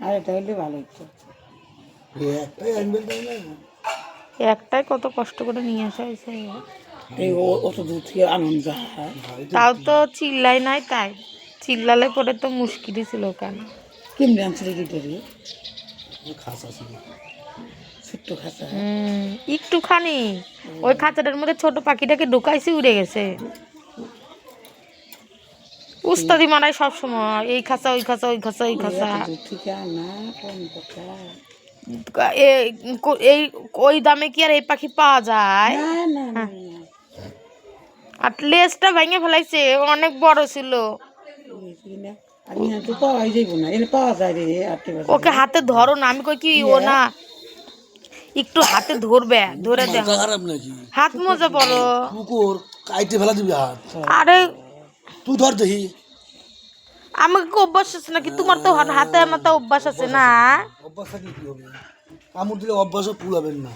আর ভালো একটাই কত কষ্ট করে নিয়ে আসা হয়েছে ও- অত দূর থেকে আনন্দ তাও তো চিল্লাই নাই তাই। চিল্লালে পরে তো মুশকিলই ছিল কেন? কেমনি আনছিল গিটারি খাসা ছিল। ছোট্ট খাঁচা হুম একটুখানি। ওই খাঁচাটার মধ্যে ছোট পাখিটাকে ঢুকাইছি উড়ে গেছে। উস্তাদি মারাই সব সময় এই খাঁচা ওই খাঁচা ওই খাঁচা ওই খাঁচা। এই ওই দামে কি আর এই পাখি পাওয়া যায়? না। আর লেজটা ভেঙে ফেলাইছে অনেক বড় ছিল। ওকে হাতে ধরো না আমি কই কি ও না। একটু হাতে ধরবে ধরে খারাপ নাকি? হাত মোজা বড় কুকুর কাইতে ফেলা দিবি হাত। আরে তুই ধর দেখি। আমাকে কি অভ্যাস আছে নাকি? তোমার তো হাতে আমার তো অভ্যাস আছে না? অভ্যাস থাকলে কি হবে? কামড় দিলে অভ্যাসও পুলাবেন না।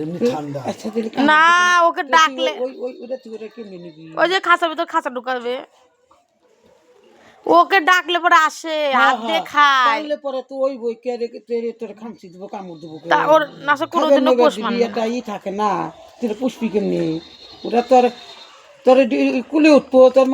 এমনি ঠান্ডা। আচ্ছা না ওকে ডাকলে ওই ওই ওটা তুই ওটা কেমনি নিবি। ওই যে খাঁচার ভিতর খাঁচা ঢুকাবে। ওকে ডাকলে পরে আসে হাত দিয়ে খায় তাহলে পরে তো ওই বই কে রেখে তোর খামচি দিব কামড় দিব তা ওর নাসা কোনোদিনও পোষ মানে এটা ই থাকে না। তোর পুষ্পি কেমনি ওরা তোর তোর কুলে উঠবো তোর